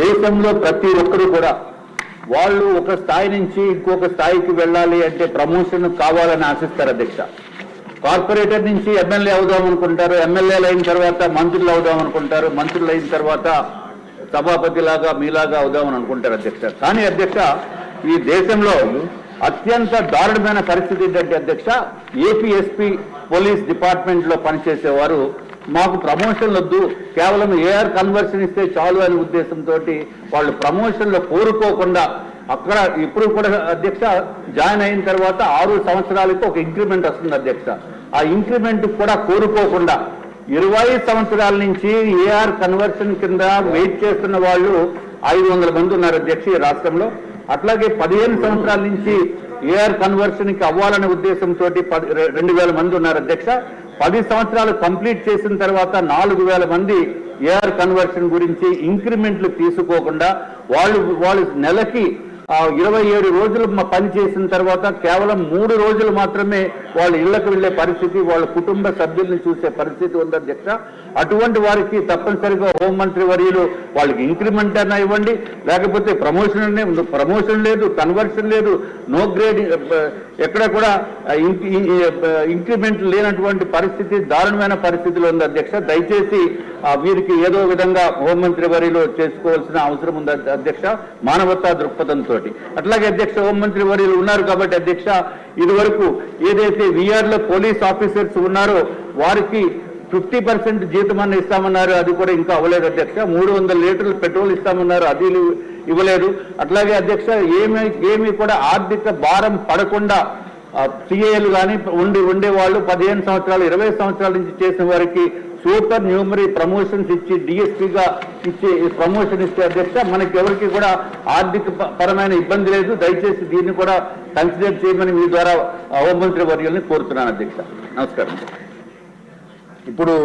దేశంలో ప్రతి ఒక్కరు కూడా వాళ్ళు ఒక స్థాయి నుంచి ఇంకొక స్థాయికి వెళ్ళాలి అంటే ప్రమోషన్ కావాలని ఆశిస్తారు అధ్యక్ష. కార్పొరేటర్ నుంచి ఎమ్మెల్యే అవుదాం అనుకుంటారు ఎమ్మెల్యేలు అయిన తర్వాత మంత్రులు అవుదాం అనుకుంటారు మంత్రులు అయిన తర్వాత సభాపతి లాగా మీలాగా అవుదామని అనుకుంటారు అధ్యక్ష. కానీ అధ్యక్ష ఈ దేశంలో అత్యంత దారుణమైన పరిస్థితి ఏంటంటే అధ్యక్ష ఏపీఎస్పీ పోలీస్ డిపార్ట్మెంట్లో పనిచేసేవారు మాకు ప్రమోషన్లు వద్దు కేవలం ఏఆర్ కన్వర్షన్ ఇస్తే చాలు అనే ఉద్దేశంతో వాళ్ళు ప్రమోషన్లో కోరుకోకుండా అక్కడ ఇప్పుడు కూడా అధ్యక్ష జాయిన్ అయిన తర్వాత ఆరు సంవత్సరాలకు ఒక ఇంక్రిమెంట్ వస్తుంది అధ్యక్ష. ఆ ఇంక్రిమెంట్ కూడా కోరుకోకుండా ఇరవై సంవత్సరాల నుంచి ఏఆర్ కన్వర్షన్ కింద వెయిట్ చేస్తున్న వాళ్ళు ఐదు వందల మంది ఉన్నారు అధ్యక్ష ఈ రాష్ట్రంలో. అట్లాగే పదిహేను సంవత్సరాల నుంచి ఏఆర్ కన్వర్షన్కి అవ్వాలనే ఉద్దేశంతో రెండు వేల మంది ఉన్నారు అధ్యక్ష. పది సంవత్సరాలు కంప్లీట్ చేసిన తర్వాత నాలుగు వేల మంది ఏఆర్ కన్వర్షన్ గురించి ఇంక్రిమెంట్లు తీసుకోకుండా వాళ్ళు వాళ్ళు నెలకి ఇరవై ఏడు రోజులు పని చేసిన తర్వాత కేవలం మూడు రోజులు మాత్రమే వాళ్ళ ఇళ్ళకు వెళ్ళే పరిస్థితి వాళ్ళ కుటుంబ సభ్యుల్ని చూసే పరిస్థితి ఉంది అధ్యక్ష. అటువంటి వారికి తప్పనిసరిగా హోంమంత్రి వర్యులు వాళ్ళకి ఇంక్రిమెంట్ అయినా ఇవ్వండి. లేకపోతే ప్రమోషన్ ప్రమోషన్ లేదు కన్వర్షన్ లేదు నో గ్రేడ్ ఎక్కడ కూడా ఇంక్రిమెంట్ లేనటువంటి పరిస్థితి దారుణమైన పరిస్థితిలో ఉంది అధ్యక్ష. దయచేసి వీరికి ఏదో విధంగా హోంమంత్రి వర్యులు చేసుకోవాల్సిన అవసరం ఉంది అధ్యక్ష. మానవతా దృక్పథంతో అట్లాగే అధ్యక్ష హోంమంత్రి వర్యులు ఉన్నారు కాబట్టి అధ్యక్ష ఇదివరకు ఏదైతే విఆర్లో పోలీస్ ఆఫీసర్స్ ఉన్నారో వారికి ఫిఫ్టీ పర్సెంట్ జీతం ఇస్తామన్నారు. అది కూడా ఇంకా అవ్వలేదు అధ్యక్ష. మూడు వందల లీటర్లు పెట్రోల్ ఇస్తామన్నారు. అది ఇవ్వలేదు. అట్లాగే అధ్యక్ష ఏమి ఏమి కూడా ఆర్థిక భారం పడకుండా సిఏలు కానీ ఉండి ఉండేవాళ్ళు పదిహేను సంవత్సరాలు ఇరవై సంవత్సరాల నుంచి చేసిన వారికి సూపర్ న్యూమరీ ప్రమోషన్స్ ఇచ్చి డిఎస్పీగా ఇచ్చి ప్రమోషన్ ఇస్తే అధ్యక్ష మనకి ఎవరికి కూడా ఆర్థిక పరమైన ఇబ్బంది లేదు. దయచేసి దీన్ని కూడా కన్సిడర్ చేయమని మీ ద్వారా హోంమంత్రి వర్యుల్ని కోరుతున్నాను అధ్యక్ష. నమస్కారం. ఇప్పుడు